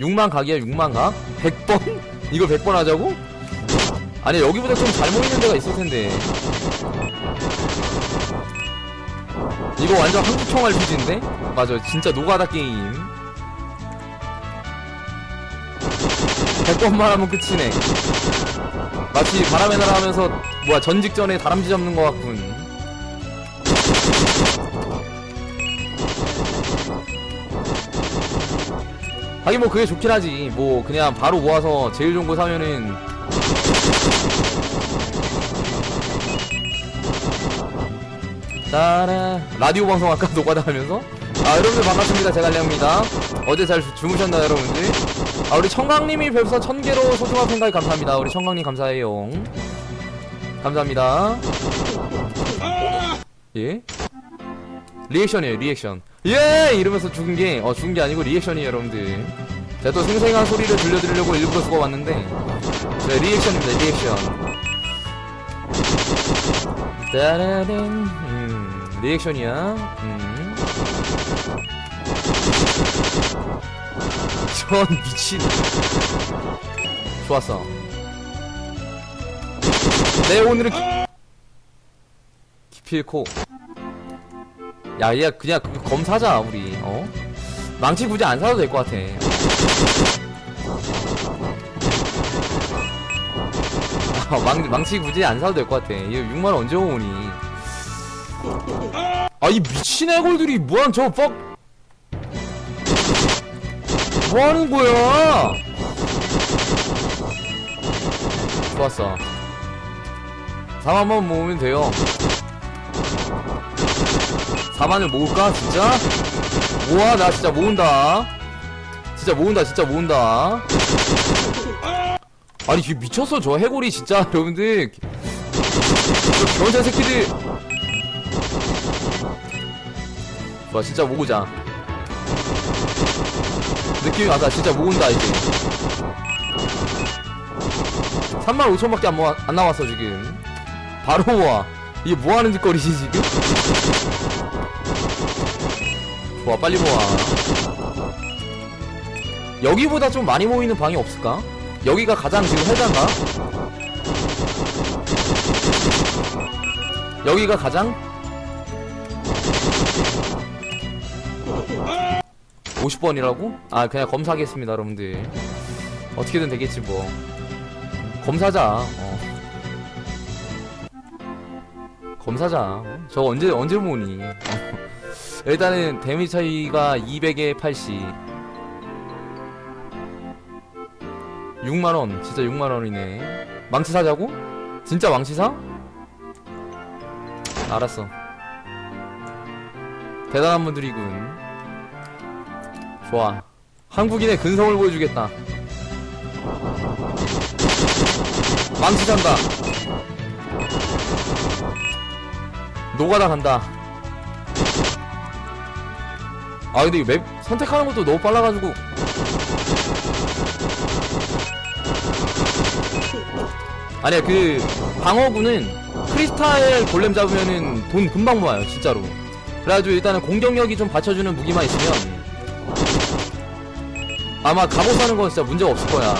6만 각이야 6만 각? 100번? 이걸 100번 하자고? 아니 여기보다 좀 잘 모이는 데가 있을 텐데 이거 완전 한국총 RPG인데? 맞아 진짜 노가다 게임 100번만 하면 끝이네 마치 바람의 나라 하면서 뭐야 전직 전에 다람쥐 잡는 것 같군 하긴 뭐 그게 좋긴 하지. 뭐 그냥 바로 모아서 제일 좋은 거 사면은. 따라. 라디오 방송 아까 녹화다 하면서? 아 여러분들 반갑습니다. 제갈량입니다. 어제 잘 주- 주무셨나요 여러분들? 아 우리 청강님이 별서 천개로 소중한 생각 감사합니다. 우리 청강님 감사해요. 감사합니다. 예? 리액션이에요 리액션 예! 이러면서 죽은 게 어 죽은 게 아니고 리액션이에요 여러분들. 제가 또 생생한 소리를 들려드리려고 일부러 쓰고 왔는데 네 리액션입니다 리액션. 따라란 음 리액션이야. 음. 전 미친. 좋았어. 네 오늘은 기... 기필코 야, 얘 그냥 그 검 사자 우리. 어? 망치 굳이 안 사도 될 것 같아. 아, 망 망치 굳이 안 사도 될 것 같아. 이거 6만 원 언제 오니? 아, 이 미친 애골들이 뭐한 저 뻑. 뭐 하는 거야? 좋았어. 4만원 모으면 돼요. 4만을 모을까 진짜? 모아 나 진짜 모은다. 진짜 모은다 진짜 모은다. 아니 이게 미쳤어 저 해골이 진짜 여러분들. 저 변태 새끼들. 좋아 진짜 모으자. 느낌이 와다 진짜 모은다 이제. 3만 5천밖에 안, 모아, 안 나왔어 지금. 바로 모아. 이게 뭐하는 짓거리지 지금? 좋아 빨리 모아 여기보다 좀 많이 모이는 방이 없을까? 여기가 가장 지금 해장가? 여기가 가장? 50번이라고? 아 그냥 검사하겠습니다 여러분들 어떻게든 되겠지 뭐 검사자 어. 검사자 저 언제 언제 모으니 일단은 데미 차이가 200에 80 6만원 진짜 6만원이네. 망치 사자고? 진짜 망치 사? 알았어. 대단한 분들이군. 좋아. 한국인의 근성을 보여주겠다. 망치 산다. 노가다 간다 아 근데 이거 맵 선택하는 것도 너무 빨라가지고. 아니야 그 방어구는 크리스탈 골렘 잡으면은 돈 금방 모아요 진짜로. 그래가지고 일단은 공격력이 좀 받쳐주는 무기만 있으면 아마 갑옷 사는 건 진짜 문제가 없을 거야.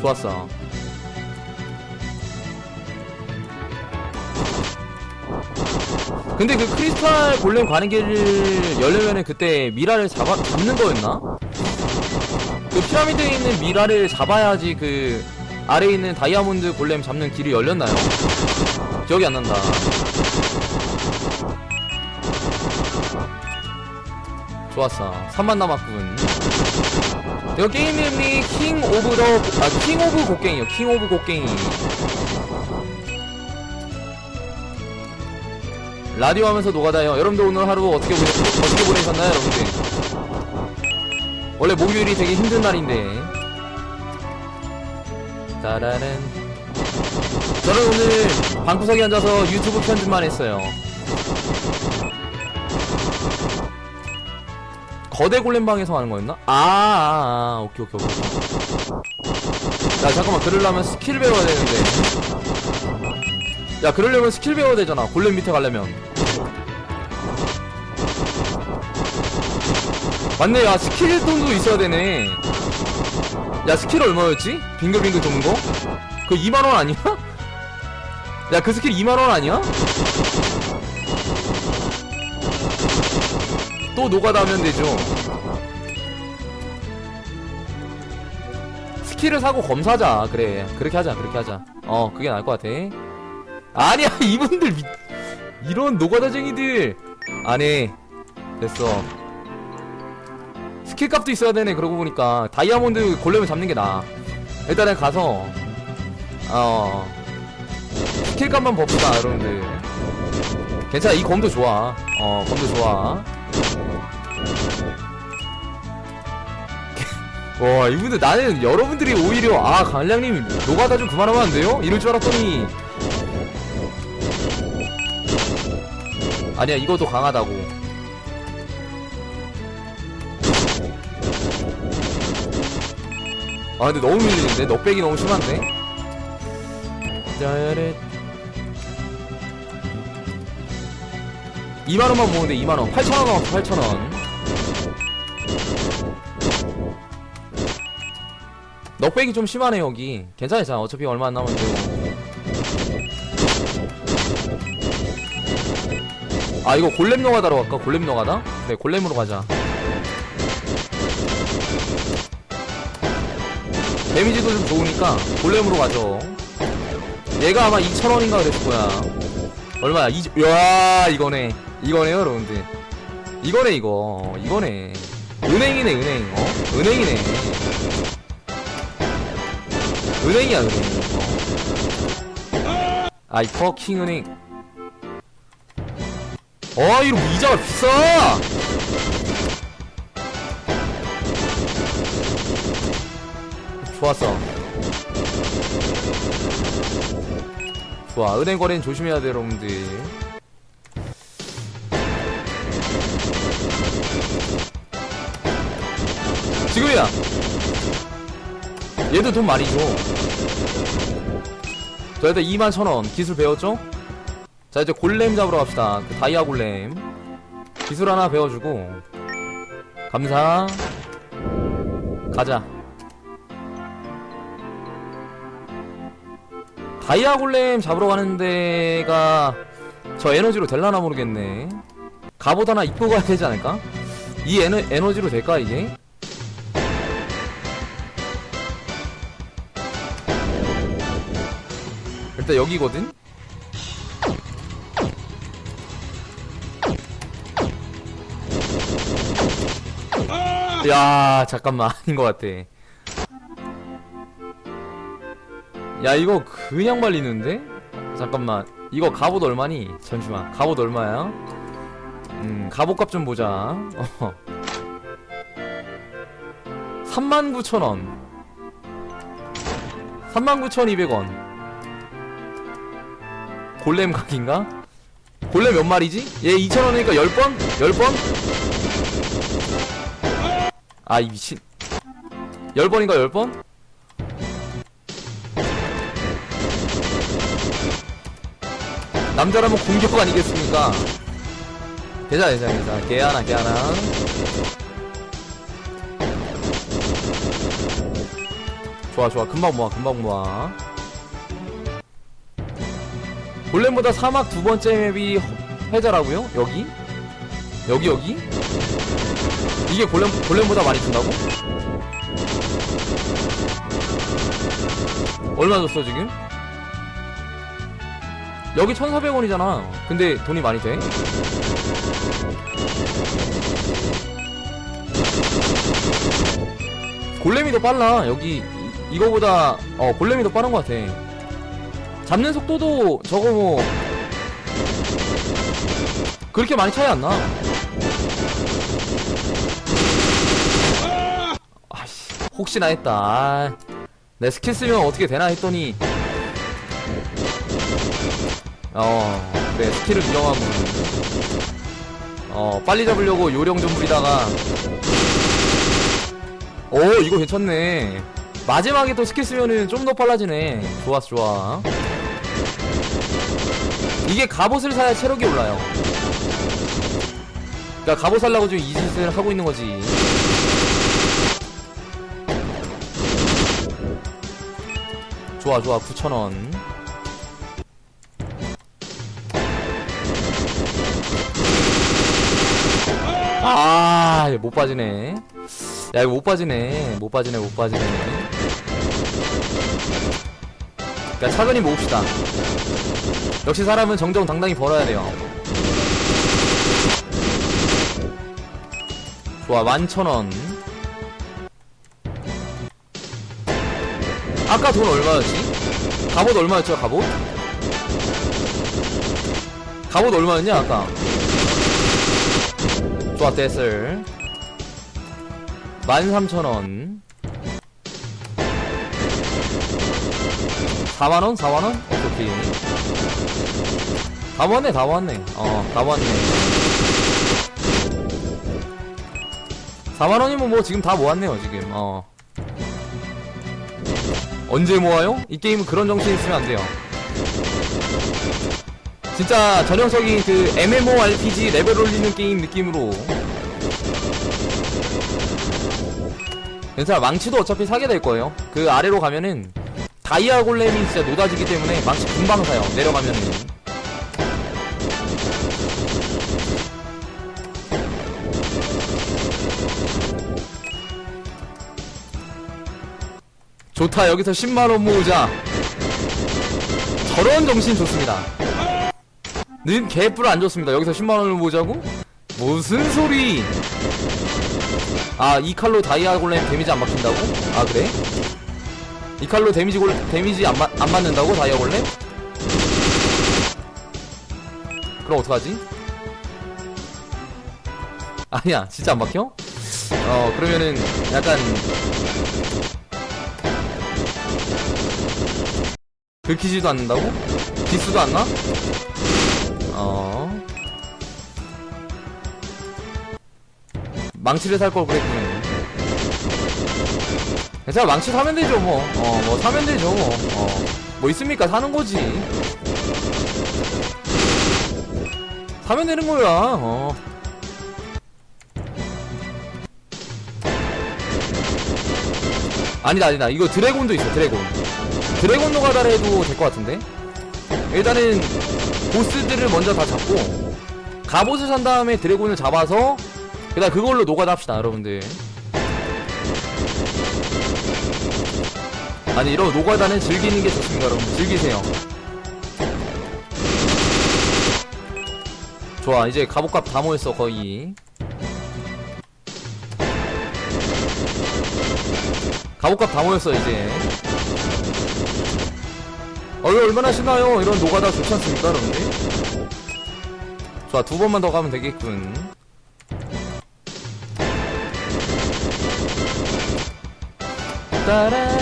좋았어 근데 그 크리스탈 골렘 가는 길을 열려면은 그때 미라를 잡아, 잡는 거였나? 그 피라미드에 있는 미라를 잡아야지 그 아래에 있는 다이아몬드 골렘 잡는 길이 열렸나요? 기억이 안 난다. 좋았어. 3만 남았군. 이거 게임 이름이 킹 오브 더, 아, 킹 오브 곡괭이요. 킹 오브 곡괭이. 라디오 하면서 노가다요. 여러분들 오늘 하루 어떻게 보내, 어떻게 보내셨나요, 여러분들? 원래 목요일이 되게 힘든 날인데. 따라란. 저는 오늘 방구석에 앉아서 유튜브 편집만 했어요. 거대 골렘방에서 하는 거였나? 아, 아, 아, 오케이, 오케이, 오케이. 야, 잠깐만, 그러려면 스킬 배워야 되는데. 야, 그러려면 스킬 배워야 되잖아. 골렘 밑에 가려면. 맞네 야 스킬 돈도 있어야 되네 야 스킬 얼마였지? 빙글빙글 도는 거? 그거 2만원 아니야? 야 그 스킬 2만원 아니야? 또 노가다 하면 되죠 스킬을 사고 검사하자 그래 그렇게 하자 그렇게 하자 어 그게 나을 것 같아 아니야 이분들 미... 이런 노가다쟁이들 안해 됐어 스킬 값도 있어야 되네 그러고 보니까. 다이아몬드 골렘을 잡는 게 나아 일단은 가서 어. 스킬 값만 버프다 여러분들. 괜찮아 이 검도 좋아. 어 검도 좋아. 와 이분들 나는 여러분들이 오히려 아 관량님 노가다 좀 그만하면 안 돼요? 이럴 줄 알았더니. 아니야 이것도 강하다고 아 근데 너무 밀리는데? 넉백이 너무 심한데? 짜릿 2만원만 모으는데 2만원. 8천원 남았어 8천원. 넉백이 좀 심하네 여기. 괜찮아 어차피 얼마 안 남았는데. 아 이거 골렘 노가다로 갈까? 골렘 노가다? 네 골렘으로 가자 데미지도 좀 좋으니까 골렘으로 가죠. 얘가 아마 2,000원인가 그랬을 거야. 얼마야? 이, 야 이거네. 이거네요 여러분들. 이거네 이거. 이거네. 은행이네 은행. 어? 은행이네. 은행이야 은행. 어. 아이 퍼킹 은행. 어 이거 이자가 비싸 좋았어 좋아 은행 거래는 조심해야 돼 여러분들 지금이야 얘도 돈 많이 줘 자, 일단 2만 천원 기술 배웠죠? 자, 이제 골렘 잡으러 갑시다. 그 다이아 골렘. 기술 하나 배워주고. 감사. 가자. 다이아 골렘 잡으러 가는 데가 저 에너지로 될라나 모르겠네. 갑옷 하나 입고 가야 되지 않을까? 이 에너, 에너지로 될까, 이게? 일단 여기거든? 야 잠깐만 아닌 것 같아 야 이거 그냥 말리는데? 잠깐만 이거 갑옷 얼마니? 잠시만 갑옷 얼마야? 음 갑옷값 좀 보자 어. 39,000원 39,200원 골렘 각인가? 골렘 몇 마리지? 얘 2,000원이니까 10번? 10번? 아, 이 미친. 10번인가 10번? 남자라면 공격 아니겠습니까? 괜찮아, 괜찮아, 괜찮아. 개 하나, 개 하나. 좋아, 좋아. 금방 모아, 금방 모아. 골렘보다 사막 두 번째 맵이 해자라고요? 여기? 여기 여기? 이게 골렘 골렘보다 많이 준다고? 얼마 줬어 지금? 여기 1,400원이잖아. 근데 돈이 많이 돼? 골렘이 더 빨라. 여기 이, 이거보다 어 골렘이 더 빠른 것 같아. 잡는 속도도 저거 뭐 그렇게 많이 차이 안 나. 아씨, 혹시나 했다. 아, 내 스킬 쓰면 어떻게 되나 했더니 어, 그래 스킬을 이용하고 어 빨리 잡으려고 요령 좀 부리다가 오 이거 괜찮네. 마지막에 또 스킬 쓰면은 좀 더 빨라지네. 좋았어, 좋아. 이게 갑옷을 사야 체력이 올라요. 그니까 갑옷 살라고 지금 이 짓을 하고 있는 거지 좋아 좋아 9,000원 아, 못 빠지네. 야, 이거 못 빠지네. 못 빠지네, 못 빠지네. 야, 차근히 모읍시다. 역시 사람은 정정당당히 벌어야 돼요. 좋아, 만천원. 아까 돈 얼마였지? 갑옷 얼마였죠, 갑옷? 갑옷 얼마였냐, 아까? 좋아, 됐을. 13,000원. 4만원? 4만원? 오케이, 오케이. 다 모았네, 다 모았네. 어, 다 모았네. 4만원이면 뭐 지금 다 모았네요, 지금. 어. 언제 모아요? 이 게임은 그런 정신이 있으면 안 돼요. 진짜 전형적인 그 MMORPG 레벨 올리는 게임 느낌으로. 괜찮아 망치도 어차피 사게 될 거예요. 그 아래로 가면은 다이아 골렘이 진짜 노다지기 때문에 망치 금방 사요 내려가면은. 좋다 여기서 10만원 모으자. 저런 정신 좋습니다 는 개뿔 안 좋습니다. 여기서 10만원을 모으자고? 무슨 소리? 아, 이 칼로 다이아 골렘 데미지 안 막힌다고? 아, 그래? 이 칼로 데미지 골, 데미지 안, 마, 안 맞는다고? 다이아 골렘? 그럼 어떡하지? 아니야, 진짜 안 막혀? 어, 그러면은, 약간. 긁히지도 않는다고? 디스도 안 나? 어. 망치를 살 걸 그랬군. 괜찮아, 망치 사면 되죠, 뭐. 어, 뭐, 사면 되죠, 뭐. 어. 뭐 있습니까? 사는 거지. 사면 되는 거야, 어. 아니다, 아니다. 이거 드래곤도 있어, 드래곤. 드래곤 노가다를 해도 될 것 같은데? 일단은, 보스들을 먼저 다 잡고 갑옷을 산 다음에 드래곤을 잡아서 그다음 그걸로 합시다 여러분들. 아니 이런 노가다는 즐기는 게 좋습니다 여러분. 즐기세요. 좋아 이제 갑옷값 다 모였어 거의. 갑옷값 다 모였어 이제 어, 이거 얼마나 신나요? 이런 노가다 좋지 않습니까, 여러분들? 좋아, 두 번만 더 가면 되겠군. 따라라.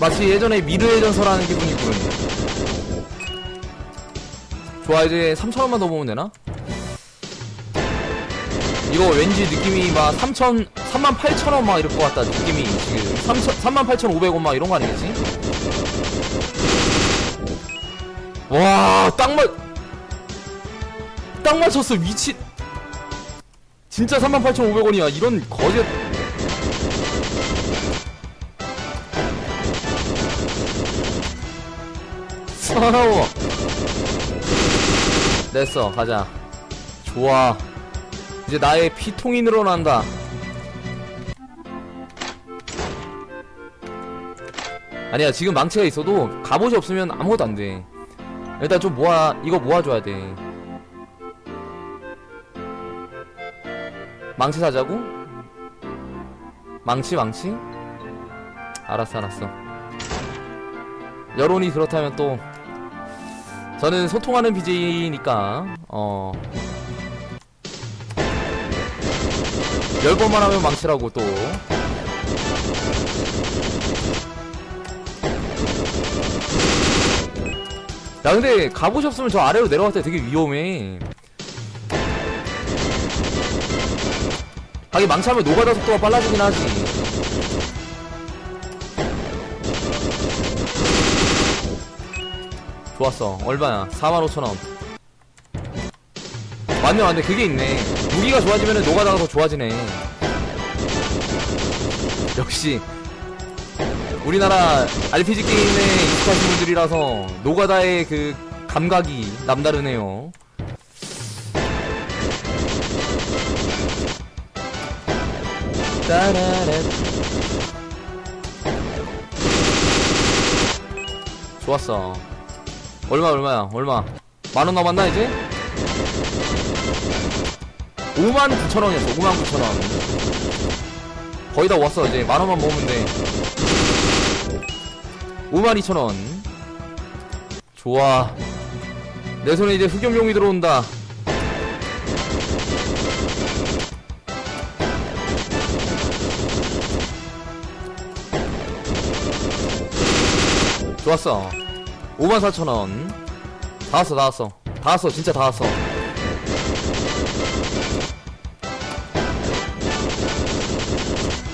마치 예전에 미르의 전설하는 기분이군. 좋아, 이제 3천원만 더 모으면 되나? 이거 왠지 느낌이 막 3천, 3만 8천 원 막 이럴 것 같다, 느낌이 지금. 3천, 3만 8천 5백 원 막 이런 거 아니겠지? 와, 딱 맞, 딱 맞췄어, 미친. 진짜 3만 8천 5백 원이야. 이런 거짓. 서러워. 됐어, 가자. 좋아. 이제 나의 피통이 늘어난다. 아니야 지금 망치가 있어도 갑옷이 없으면 아무것도 안 돼. 일단 좀 모아 이거 모아줘야 돼. 망치 사자고? 망치 망치? 알았어 알았어. 여론이 그렇다면 또 저는 소통하는 BJ니까 어. 열 번만 하면 망치라고 또. 야 근데 없으면 저 아래로 내려갈 때 되게 위험해. 하긴 망치하면 노가다 속도가 빨라지긴 하지. 좋았어. 얼마야? 45,000원. 맞네 맞네. 그게 있네. 무기가 좋아지면 노가다가 더 좋아지네. 역시. 우리나라 RPG 게임에 익숙하신 분들이라서 노가다의 그 감각이 남다르네요. 좋았어. 얼마 얼마야? 얼마? 만원 남았나 이제? 5만 9천 원이었어. 5만 9천 원. 거의 다 왔어. 이제 만 원만 모으면 돼. 5만 2천 원. 좋아. 내 손에 이제 흑염룡이 들어온다. 좋았어. 5만 4천 원. 다 왔어, 다 왔어. 다 왔어, 진짜 다 왔어.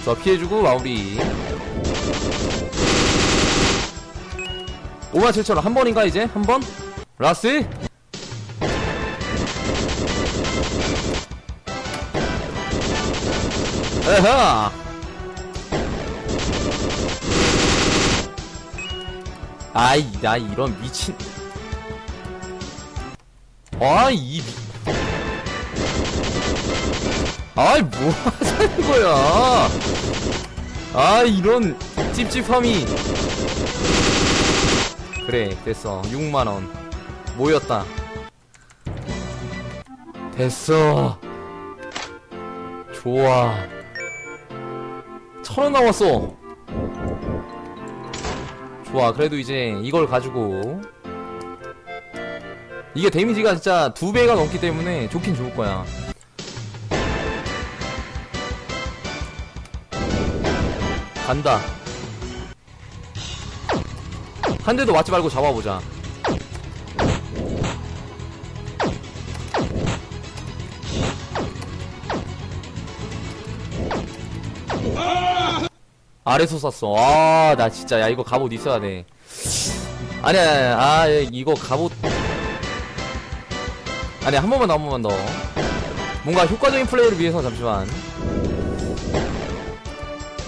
자, 피해주고 마무리. 5만 7천 원. 한 번인가, 이제? 한 번? 라스? 에하! 아이 나 이런 미친 아이 이 미... 아이 뭐 하자는 거야? 아 이런 찝찝함이. 그래 됐어. 6만원. 모였다. 됐어. 좋아. 천원 나왔어. 좋아 그래도 이제 이걸 가지고. 이게 데미지가 진짜 두 배가 넘기 때문에 좋긴 좋을 거야 간다 한 대도 맞지 말고 잡아보자 아래서 쐈어. 아, 나 진짜, 야, 이거 갑옷 있어야 돼. 아니야, 아, 이거 갑옷. 아니야, 한 번만 더, 한 번만 더. 뭔가 효과적인 플레이를 위해서 잠시만.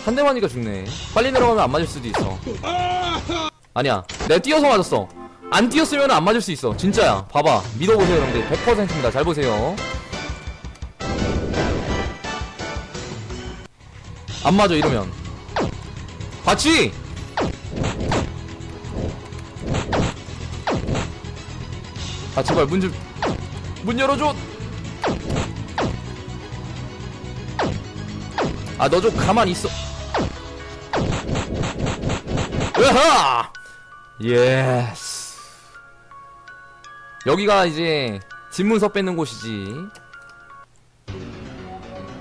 한 대만이니까 죽네. 빨리 내려가면 안 맞을 수도 있어. 아니야, 내가 뛰어서 맞았어. 안 뛰었으면 안 맞을 수 있어. 진짜야. 봐봐. 믿어보세요, 여러분들. 100%입니다. 잘 보세요. 안 맞아, 이러면. 봤지? 아 제발 문 좀 문 열어줘 아 너 좀 가만히 있어 으하 예스 여기가 이제 집문서 뺏는 곳이지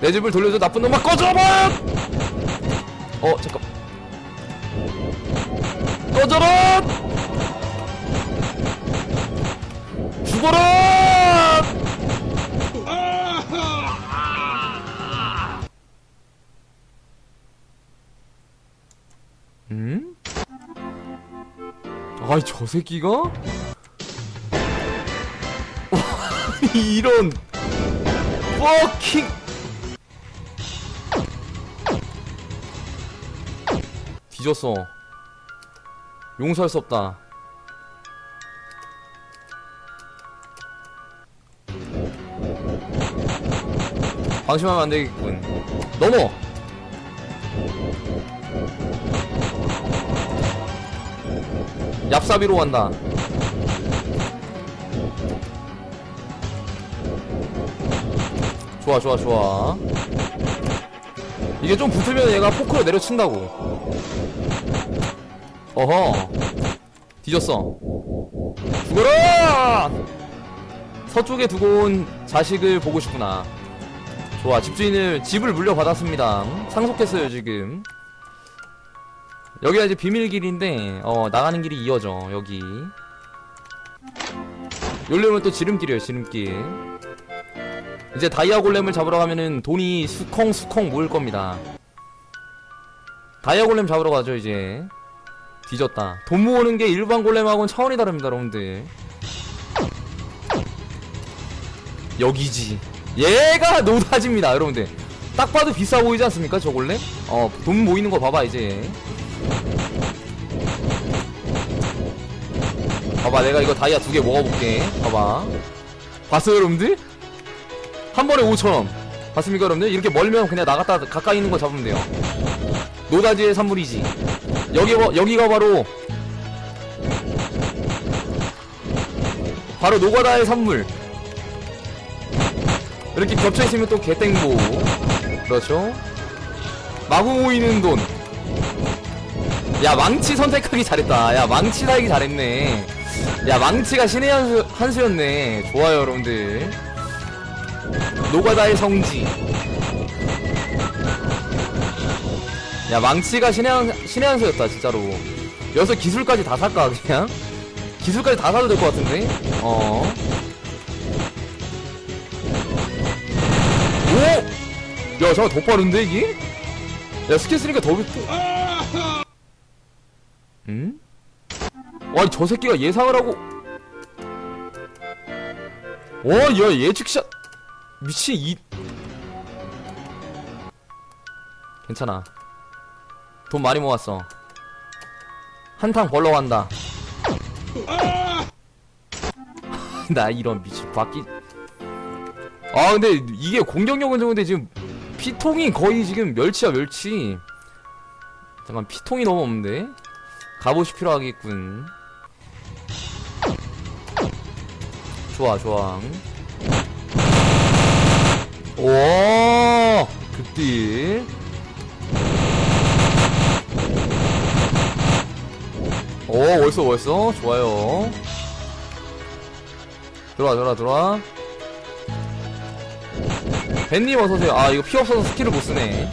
내 집을 돌려줘 나쁜 놈아 꺼져봐 어 잠깐 꺼져라! 죽어라! 음? 아이 저 새끼가? 이런 퍼킹 뒤졌어 용서할 수 없다. 방심하면 안 되겠군. 넘어! 얍사비로 간다. 좋아, 좋아, 좋아. 이게 좀 붙으면 얘가 포크로 내려친다고. 어허 뒤졌어 죽어라 서쪽에 두고 온 자식을 보고 싶구나 좋아 집주인을 집을 물려받았습니다 상속했어요 지금 여기가 이제 비밀길인데 어 나가는 길이 이어져 여기. 요령은 또 지름길이에요 지름길. 이제 다이아 골렘을 잡으러 가면은 돈이 수컹수컹 모일 겁니다. 다이아 골렘 잡으러 가죠 이제. 뒤졌다. 돈 모으는 게 일반 골렘하고는 차원이 다릅니다, 여러분들. 여기지. 얘가 노다지입니다 여러분들. 딱 봐도 비싸 보이지 않습니까 저걸래? 어돈 모이는 거 봐봐 이제 봐봐 내가 이거 다이아 두 개 먹어볼게. 봐봐. 봤어요 여러분들? 한 번에 5천원. 봤습니까 여러분들? 이렇게 멀면 그냥 나갔다 가까이 있는 거 잡으면 돼요. 노다지의 산물이지. 여기 봐- 여기가 바로 바로 노가다의 산물. 이렇게 겹쳐있으면 또 개땡보. 그렇죠? 마구 모이는 돈 야 망치 선택하기 잘했다. 야 망치 살기 잘했네. 야 망치가 신의 한수, 한수였네. 좋아요 여러분들. 노가다의 성지. 야 망치가 신의, 한, 신의 한수였다 진짜로. 여기서 기술까지 다 살까 그냥? 기술까지 다 사도 될 것 같은데? 어. 오! 야 잠깐 더 빠른데 이게? 야 스킬 쓰니까 더 응? 아니 저 새끼가 예상을 하고. 와야 예측샷. 미친 이. 괜찮아. 돈 많이 모았어. 한탕 벌러 간다. 나 이런 미친 바퀴. 아 근데 이게 공격력은 좋은데 지금 피통이 거의 지금 멸치야 멸치. 잠깐 피통이 너무 없는데? 갑옷이 필요하겠군 좋아 좋아. 오! 극딜. 오 벌써 벌써 좋아요. 들어와 들어와 들어와. 벤님 어서오세요. 아 이거 피 없어서 스킬을 못쓰네.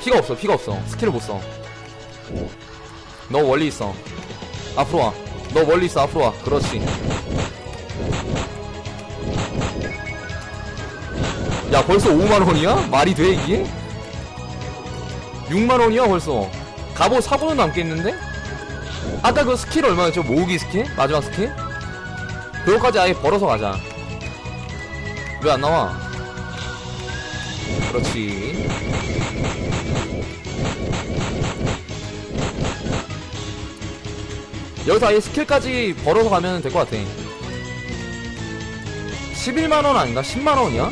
피가 없어 피가 없어. 스킬을 못써. 너 멀리 있어. 앞으로 와 너 멀리 있어 앞으로 와 그렇지 야 벌써 5만원이야? 말이 돼 이게? 6만원이야 벌써 갑옷 사고는 남겠는데? 아까 그 스킬 얼마였죠? 모으기 스킬? 마지막 스킬? 그거까지 아예 벌어서 가자 왜 안 나와? 그렇지 여기서 아예 스킬까지 벌어서 가면 될 것 같아 11만원 아닌가? 10만원이야?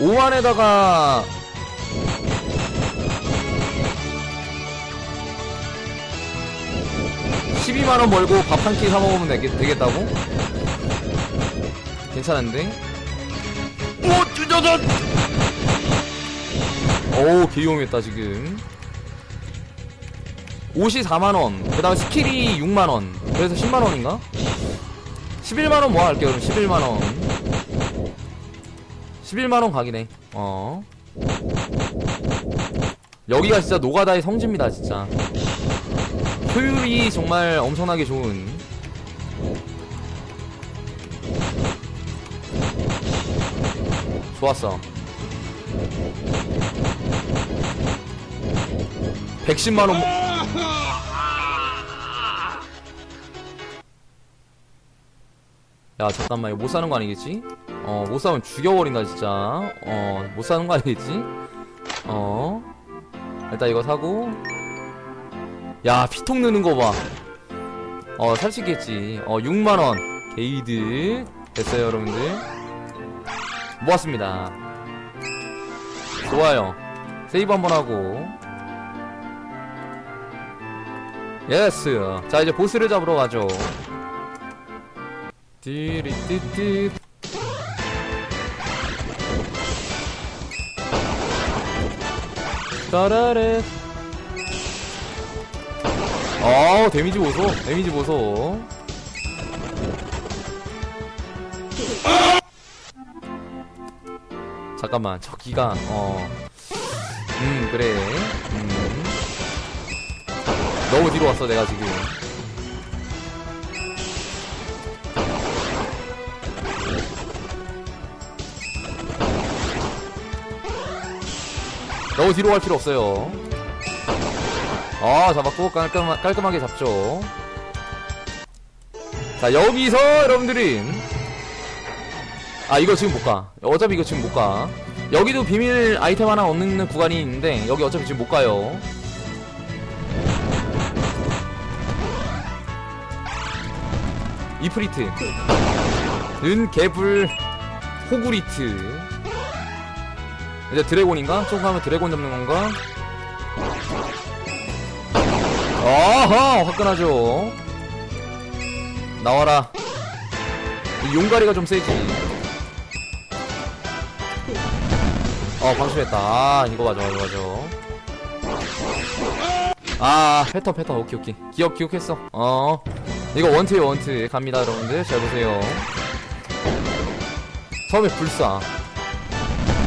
오만에다가 12만원 벌고 밥 한 끼 사먹으면 되겠, 되겠다고? 괜찮은데? 오, 쭈저저! 어우, 개위험했다, 지금. 옷이 4만원, 그 다음에 스킬이 6만원, 그래서 10만원인가? 11만원 뭐 할게요, 그럼 11만원. 11만원 각이네, 어. 여기가 진짜 노가다의 성지입니다, 진짜. 효율이 정말 엄청나게 좋은 좋았어 110만원 야 잠깐만 이거 못 사는 거 아니겠지? 어 못 사면 죽여버린다 진짜. 어 못 사는 거 아니겠지? 어. 일단 이거 사고. 야 피통 느는 거봐어 살 수 있겠지. 어 6만원. 게이드. 됐어요 여러분들. 모았습니다. 좋아요. 세이브 한번 하고 예스 자 이제 보스를 잡으러 가죠. 띠리띠띠. 따라레 어 데미지 보소. 데미지 보소. 잠깐만 저기가 어 음 그래. 음 너무 뒤로 왔어 내가 지금. 너무 뒤로 갈 필요 없어요. 아 잡았고 깔끔, 깔끔하게 잡죠. 자 여기서 여러분들은 아 이거 지금 못가. 어차피 이거 지금 못가. 여기도 비밀 아이템 하나 얻는 구간이 있는데 여기 어차피 지금 못 가요 이프리트. 는 개불 호구리트. 이제 드래곤인가? 조금 하면 드래곤 잡는 건가? 아하! 화끈하죠? 나와라. 이 용가리가 좀 세지. 어 방심했다. 아 이거 맞아 맞아 맞아. 아 패턴 패턴. 오케이 오케이. 기억 기억했어. 어 이거 원트에요 원트 갑니다 여러분들. 잘 보세요. 처음에 불사.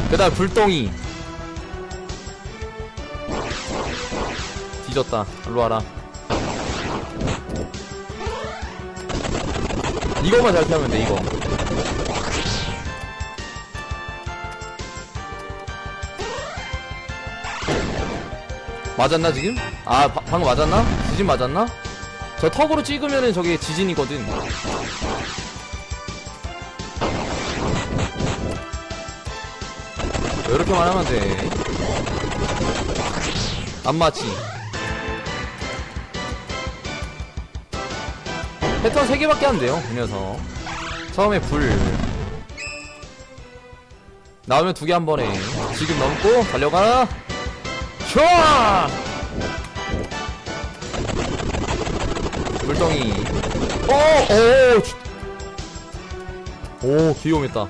그 다음 불덩이. 뒤졌다. 일로 와라. 이거만 잘 피하면 돼 이거. 맞았나 지금? 아 바- 방금 맞았나? 지진 맞았나? 저 턱으로 찍으면은 저게 지진이거든 이렇게만 하면 돼. 안 맞지? 패턴 3개밖에 안 돼요, 이 녀석. 처음에 불. 나오면 두 개 한 번에. 지금 넘고, 달려가. 촤! 물덩이. 어, 오, 귀여움했다.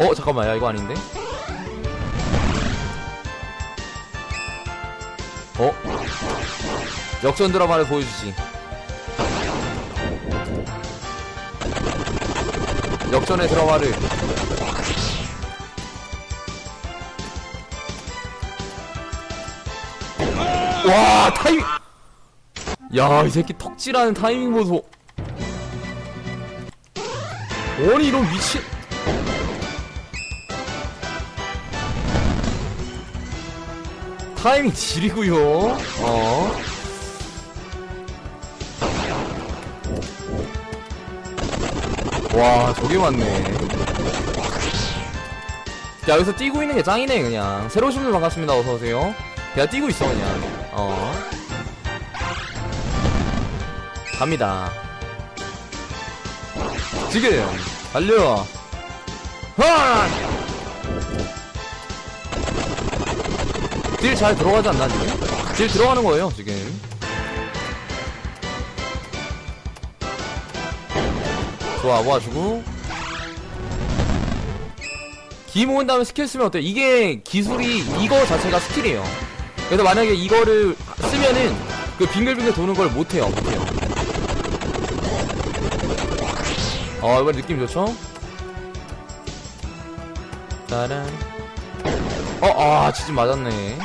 어 잠깐만 야 이거 아닌데? 어? 역전 드라마를 보여주지. 역전의 드라마를. 와 타이밍 야 이 새끼 턱질하는 타이밍 보소 아니 이런 미친 타이밍 지리고요. 어. 와, 저게 맞네. 야, 여기서 뛰고 있는 게 짱이네, 그냥. 새로 오신 분 반갑습니다. 어서오세요. 그냥 뛰고 있어, 그냥. 어. 갑니다. 지금, 달려. 하! 딜잘 들어가지 않나 지금? 딜 들어가는 거예요 지금 좋아 모아주고 기 모은 다음에 스킬 쓰면 어때? 이게 기술이 이거 자체가 스킬이에요 그래서 만약에 이거를 쓰면은 그 빙글빙글 도는 걸 못해요 못해요 어 이번 느낌 좋죠? 짜란 어, 아, 지진 맞았네.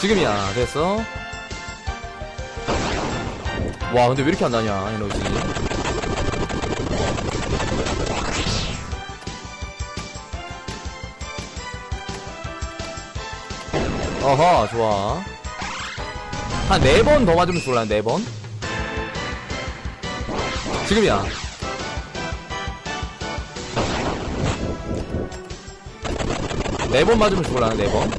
지금이야, 됐어. 와, 근데 왜 이렇게 안 나냐, 에너지. 어허, 좋아. 한 네 번 더 맞으면 죽을라, 네 번. 지금이야. 네 번 맞으면 죽을라나 네 번.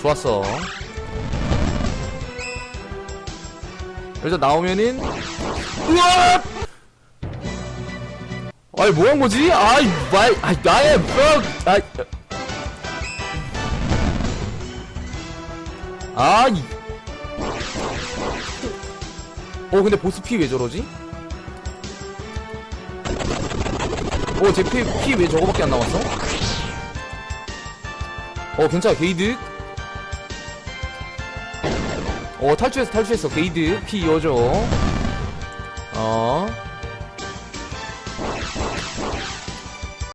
좋았어. 일단 나오면은 우와! 아이 뭐한 거지? 아이 말, 아이 나의 뭐, 아이, 아이. 어 근데 보스 피 왜 저러지? 어제피 왜 저거밖에 안 남았어? 어 괜찮아 게이드 어 탈출했어 탈출했어 게이드 피 이어져 어